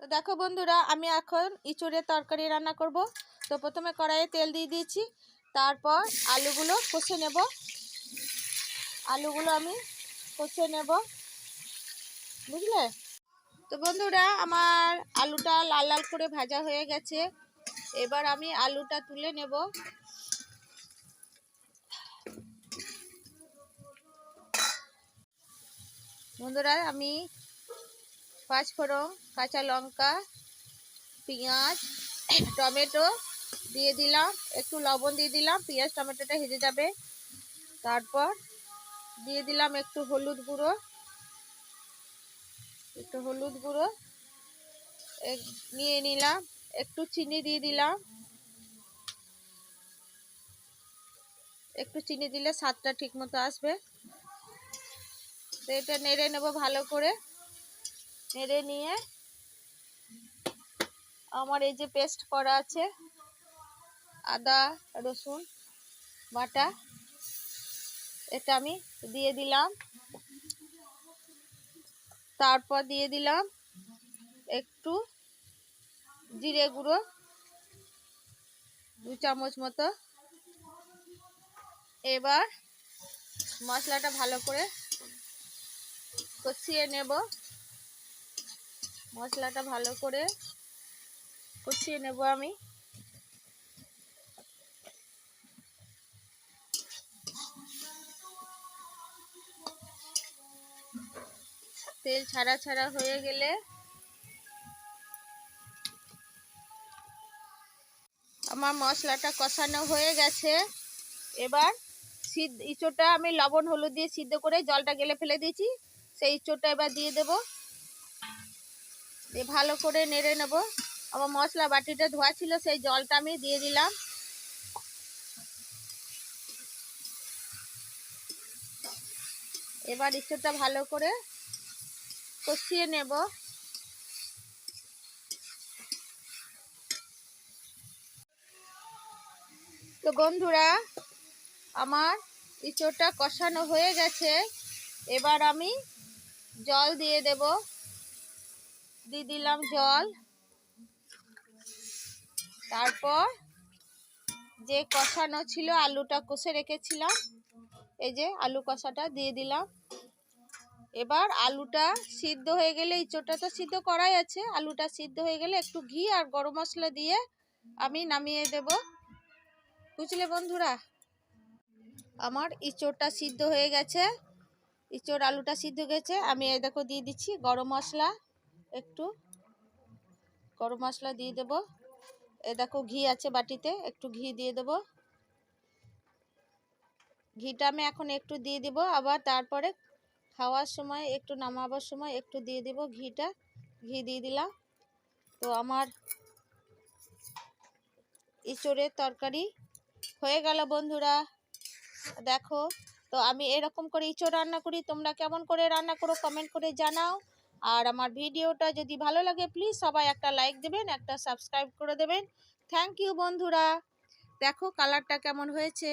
তো দেখো বন্ধুরা, আমি এখন ইঁচড়ের তরকারি রান্না করব। তো প্রথমে কড়াইয়ে তেল দিয়ে দিয়েছি, তারপর আলুগুলো কষে নেব। আলুগুলো আমি কষে নেব। বুঝলে? তো বন্ধুরা, আমার আলুটা লাল লাল করে ভাজা হয়ে গেছে। এবার আমি আলুটা তুলে নেব। বন্ধুরা, আমি পাঁচ ফোড়ন, কাঁচা লঙ্কা, পেঁয়াজ, টমেটো দিয়ে দিলাম, একটু লবণ দিয়ে দিলাম, পেঁয়াজ, টমেটোটা হেজে যাবে। তারপর দিয়ে দিলাম একটু হলুদ গুঁড়ো, একটু হলুদ গুঁড়ো নিয়ে নিলাম, একটু চিনি দিয়ে দিলাম। একটু চিনি দিলে স্বাদটা ঠিক মতো আসবে। তো এটা নেড়ে নেব ভালো করে। নেড়ে নিয়ে আমার এই যে পেস্ট করা আছে, আদা, রসুন, বাটা, এটা আমি দিয়ে দিলাম। তারপর দিয়ে দিলাম একটু জিরে গুঁড়ো, দু চামচ মতো। এবার মশলাটা ভালো করে কষিয়ে নেব। মশলাটা ভালো করে কষিয়ে নেব আমি। তেল ছাড়া ছাড়া হয়ে গেলে আমার মশলাটা কষানো হয়ে গেছে। এবার সিদ্ধ ইঁচোটা আমি লবণ, হলুদ দিয়ে সিদ্ধ করে জলটা গেলে ফেলে দিয়েছি। সেই ইঁচোটা এবার দিয়ে দেব। দিয়ে ভালো করে নেড়ে নেব। আমার মশলা বাটিটা ধোয়া ছিল, সেই জলটা আমি দিয়ে দিলাম। এবার ইঁচোটা ভালো করে কষিয়ে নেব। তো বন্ধুরা, আমার ইঁচড়টা কষানো হয়ে গেছে। এবার আমি জল দিয়ে দেব। দিয়ে দিলাম জল। তারপর যে কষানো ছিল আলুটা কষে রেখেছিলাম, এই যে আলু কষাটা দিয়ে দিলাম। এবার আলুটা সিদ্ধ হয়ে গেলে ইঁচড়টা তো সিদ্ধ করাই আছে, আলুটা সিদ্ধ হয়ে গেলে একটু ঘি আর গরম মশলা দিয়ে আমি নামিয়ে দেব। বুঝলে বন্ধুরা? আমার ইঁচড়টা সিদ্ধ হয়ে গেছে। ইঁচড় আলুটা সিদ্ধ গেছে। আমি এই দেখো দিয়ে দিচ্ছি গরম মশলা। একটু গরম মশলা দিয়ে দেব। এ দেখো ঘি আছে বাটিতে, একটু ঘি দিয়ে দেব। ঘিটা আমি এখন একটু দিয়ে দিব, আবার তারপরে খাওয়ার সময়, একটু নামাবার সময় একটু দিয়ে দিব ঘিটা। ঘি দিয়ে দিলাম। তো আমার ইঁচড়ের তরকারি হয়ে গেল বন্ধুরা। দেখো, তো আমি এরকম করে ইঁচড় রান্না করি, তোমরা কেমন করে রান্না করো কমেন্ট করে জানাও। আর আমার ভিডিওটা যদি ভালো লাগে প্লিজ সবাই একটা লাইক দেবেন, একটা সাবস্ক্রাইব করে দেবেন। থ্যাংক ইউ বন্ধুরা। দেখো কালারটা কেমন হয়েছে।